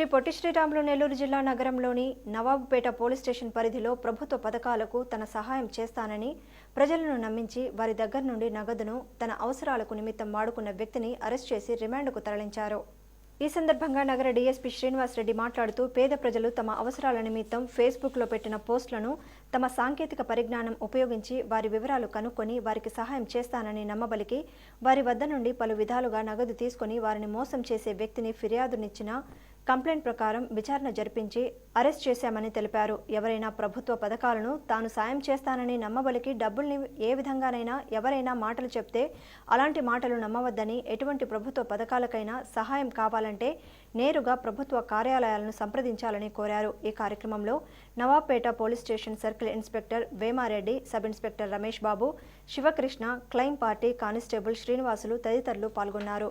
శ్రీ పొట్టి శ్రీరాములు నెల్లూరు జిల్లా నగరంలోని Nawabpet police station పరిధిలో ప్రభుత్వ పథకాలకు తన సహాయం చేస్తానని ప్రజలను నమ్మించి వారి దగ్గర నుండి నగదును తన అవసరాలకు నిమిత్తం వాడుకున్న వ్యక్తిని అరెస్ట్ చేసి రిమాండ్కు తరలించారు. ఈ సందర్భంగా నగర డీఎస్పీ శ్రీనివాసరెడ్డి మాట్లాడుతూ పేద ప్రజలు తమ అవసరాల నిమిత్తం ఫేస్బుక్లో పెట్టిన పోస్టులను తమ సాంకేతిక పరిజ్ఞానం ఉపయోగించి వారి వివరాలు కనుక్కొని వారికి సహాయం చేస్తానని నమ్మబలికి వారి వద్ద నుండి పలు విధాలుగా నగదు తీసుకొని వారిని మోసం చేసే వ్యక్తిని ఫిర్యాదునిచ్చిన కంప్లైంట్ ప్రకారం విచారణ జరిపించి అరెస్ట్ చేశామని తెలిపారు. ఎవరైనా ప్రభుత్వ పథకాలను తాను సాయం చేస్తానని నమ్మబలికి డబ్బుల్ని ఏ విధంగానైనా ఎవరైనా మాటలు చెప్తే అలాంటి మాటలు నమ్మవద్దని ఎటువంటి ప్రభుత్వ పథకాలకైనా సహాయం కావాలంటే నేరుగా ప్రభుత్వ కార్యాలయాలను సంప్రదించాలని కోరారు. ఈ కార్యక్రమంలో Nawabpet police station circle inspector Vemareddy sub inspector Ramesh Babu Sivakrishna crime party constable Srinivasulu తదితరులు పాల్గొన్నారు.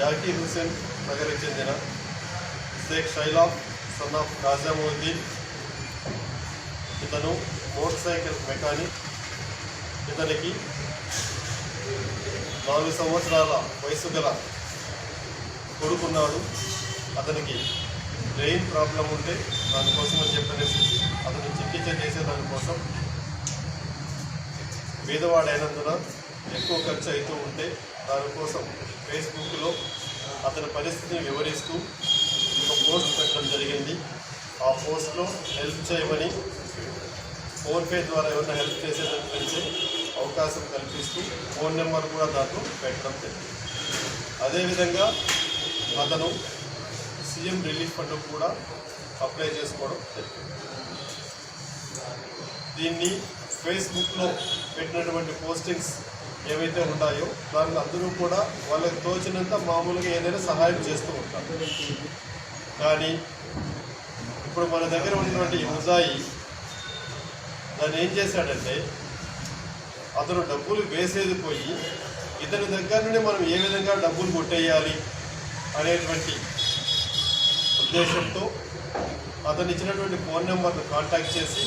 జాకీర్ హుసేన్ నగర్కి చెందిన షేక్ షైలాఫ్ సన్ ఆఫ్ రాజాముద్దీన్ ఇతను మోటార్ సైకిల్ మెకానిక్. ఇతనికి నాలుగు సంవత్సరాల వయసు గల కొడుకున్నాడు. అతనికి బ్రెయిన్ ప్రాబ్లం ఉంటే దానికోసం అని చెప్పనేసి అతను చికిత్స చేసే దానికోసం పేదవాడైనందున ఎక్కువ ఖర్చు అవుతూ ఉంటే దానికోసం ఫేస్బుక్లో అతని పరిస్థితిని వివరిస్తూ ఒక పోస్ట్ పెట్టడం జరిగింది. ఆ పోస్ట్లో హెల్ప్ చేయమని ఫోన్పే ద్వారా ఎవరైనా హెల్ప్ చేసేటట్లయితే అవకాశం కల్పిస్తూ ఫోన్ నెంబర్ కూడా దాంట్లో పెట్టడం జరిగింది. అదేవిధంగా అతను సీఎం రిలీఫ్ ఫండ్ కూడా అప్లై చేసుకోవడం జరిగింది. దీన్ని ఫేస్బుక్లో పెట్టినటువంటి పోస్టింగ్స్ ఏవైతే ఉన్నాయో దాన్ని అందరూ కూడా వాళ్ళకి తోచినంత మామూలుగా ఏదైనా సహాయం చేస్తూ ఉంటారు. కానీ ఇప్పుడు మన దగ్గర ఉన్నటువంటి ముజాయి దాన్ని ఏం చేశాడంటే అతను డబ్బులు వేసేది పోయి ఇతని దగ్గర నుండి మనం ఏ విధంగా డబ్బులు కొట్టేయాలి అనేటువంటి ఉద్దేశంతో అతను ఇచ్చినటువంటి ఫోన్ నెంబర్ను కాంటాక్ట్ చేసి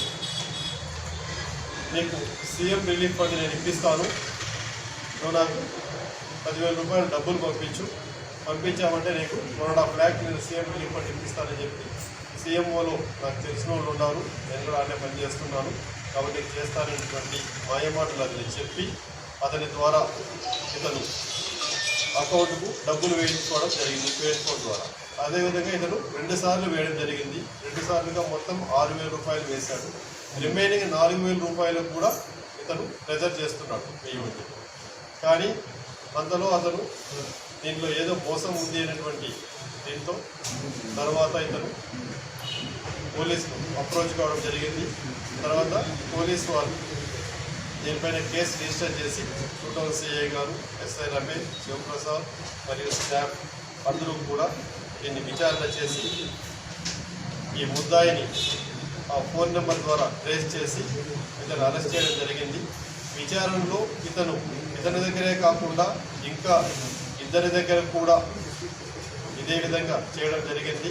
మీకు సీఎం రిలీఫ్ ఫండ్ నేను ఇప్పిస్తాను నువ్వు నాకు పదివేల రూపాయలు డబ్బులు పంపించు. పంపించామంటే నీకు వన్ అండ్ హాఫ్ ల్యాక్ నేను సీఎం రిలీఫ్ ఇప్పిస్తానని చెప్పి. సీఎంఓలో నాకు తెలిసిన వాళ్ళు ఉన్నారు. నేను అంటే ఆడే పని చేస్తున్నాను. కాబట్టి చేస్తానటువంటి చేస్తాననేటువంటి మాయమాటలు అతని చెప్పి అతని ద్వారా ఇతను అకౌంట్కు డబ్బులు వేయించుకోవడం జరిగింది పేటిఫోన్ ద్వారా. అదేవిధంగా ఇతను రెండుసార్లు వేయడం జరిగింది. రెండుసార్లుగా మొత్తం ఆరు వేల రూపాయలు వేశాడు. రిమైనింగ్ నాలుగు వేల రూపాయలు కూడా ఇతను ప్రెజర్ చేస్తున్నాడు వేయమని కానీ అంతలో అతను దీంట్లో ఏదో మోసం ఉంది అనేటువంటి దీంతో తర్వాత ఇతను పోలీసులు అప్రోచ్ కావడం జరిగింది. తర్వాత పోలీసు వాళ్ళు దీనిపైన కేసు రిజిస్టర్ చేసి టూటౌన్ సిఐ గారు ఎస్ఐ రమేష్ శివప్రసాద్ మరియు స్టాఫ్ అందరూ కూడా దీన్ని విచారణ చేసి ఈ ముద్దాయిని ఆ ఫోన్ నెంబర్ ద్వారా ట్రేస్ చేసి ఇతను అరెస్ట్ చేయడం జరిగింది. విచారణలో ఇతను ఇతని దగ్గరే కాకుండా ఇంకా ఇద్దరి దగ్గర కూడా ఇదే విధంగా చేయడం జరిగింది.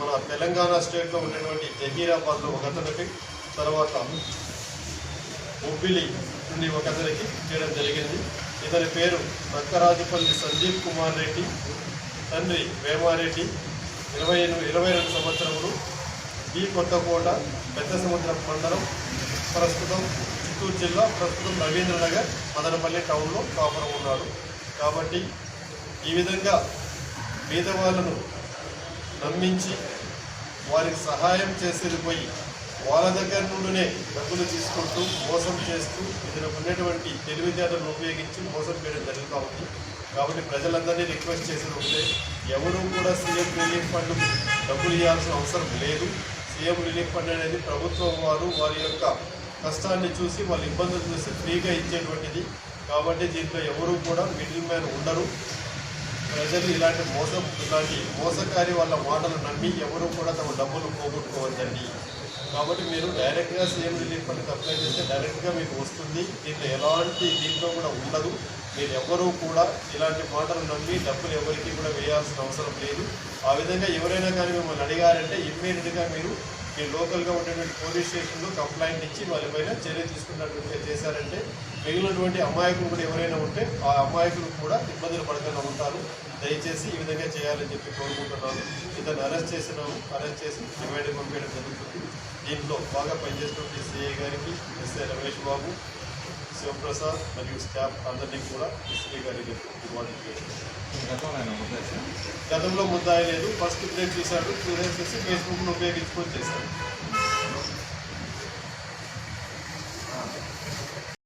మన తెలంగాణ స్టేట్లో ఉన్నటువంటి జహీరాబాద్లో ఒకతనికి తర్వాత బొబ్బిలి నుండి ఒక అతనికి చేయడం జరిగింది. ఇతని పేరు నక్కరాజుపల్లి సందీప్ కుమార్ రెడ్డి తండ్రి వేమారెడ్డి. ఇరవై ఎనిమిది ఇరవై రెండు సంవత్సరములు ఈ కొత్తకోట పెద్ద సముద్రం మండలం ప్రస్తుతం చిత్తూరు జిల్లా ప్రస్తుతం రవీంద్రనగర్ మదనపల్లి టౌన్లో కాపురం ఉన్నాడు. కాబట్టి ఈ విధంగా పేదవాళ్ళను నమ్మించి వారికి సహాయం చేసేది పోయి వాళ్ళ దగ్గర నుండినే డబ్బులు తీసుకుంటూ మోసం చేస్తూ ఇతను ఉన్నటువంటి తెలివితేటలను ఉపయోగించి మోసం చేయడం జరుగుతూ ఉంది. కాబట్టి ప్రజలందరినీ రిక్వెస్ట్ చేసేది ఉంటే ఎవరూ కూడా సీఎం రిలీఫ్ ఫండ్ డబ్బులు ఇవ్వాల్సిన అవసరం లేదు. సీఎం రిలీఫ్ ఫండ్ అనేది ప్రభుత్వం వారు వారి యొక్క కష్టాన్ని చూసి వాళ్ళ ఇబ్బందులు చూసి ఫ్రీగా ఇచ్చేటువంటిది. కాబట్టి దీంట్లో ఎవరు కూడా మిడిల్ మ్యాన్ ఉండరు. ప్రజలు ఇలాంటి మోసం ఇలాంటి మోసకారి వాళ్ళ మాటలు నమ్మి ఎవరు కూడా తమ డబ్బులు పోగొట్టుకోవద్దండి. కాబట్టి మీరు డైరెక్ట్గా సీఎం రిలీఫ్ ఫండ్కి అప్లై చేస్తే డైరెక్ట్గా మీకు వస్తుంది. దీంట్లో ఎలాంటి దీంట్లో కూడా ఉండదు. మీరు ఎవ్వరూ కూడా ఇలాంటి మాటలు నమ్మి డబ్బులు ఎవరికి కూడా వేయాల్సిన అవసరం లేదు. ఆ విధంగా ఎవరైనా కానీ మిమ్మల్ని అడిగారంటే ఇమ్మీడియట్గా మీరు మీ లోకల్గా ఉండేటువంటి పోలీస్ స్టేషన్లో కంప్లైంట్ ఇచ్చి వాళ్ళపైన చర్య తీసుకున్నట్టు చేశారంటే మిగిలినటువంటి అమాయకులు కూడా ఎవరైనా ఉంటే ఆ అమాయకులు కూడా ఇబ్బందులు పడకుండా ఉంటారు. దయచేసి ఈ విధంగా చేయాలని చెప్పి కోరుకుంటున్నాను. ఇతను అరెస్ట్ చేసినాము. అరెస్ట్ చేసి డివైడ్ పంపించడం జరుగుతుంది. దీంట్లో బాగా పనిచేసినటువంటి సిఐ గారికి ఎస్ఐ రమేష్ బాబు శివప్రసాద్ మరియు స్టాఫ్ అందరినీ కూడా ఎస్పీ చేస్తున్నాను గతంలో ముద్దాయి లేదు. ఫస్ట్ ప్లేట్ చూశాడు టూ డేస్ చేసి ఫేస్బుక్ను ఉపయోగించుకొని చేశాడు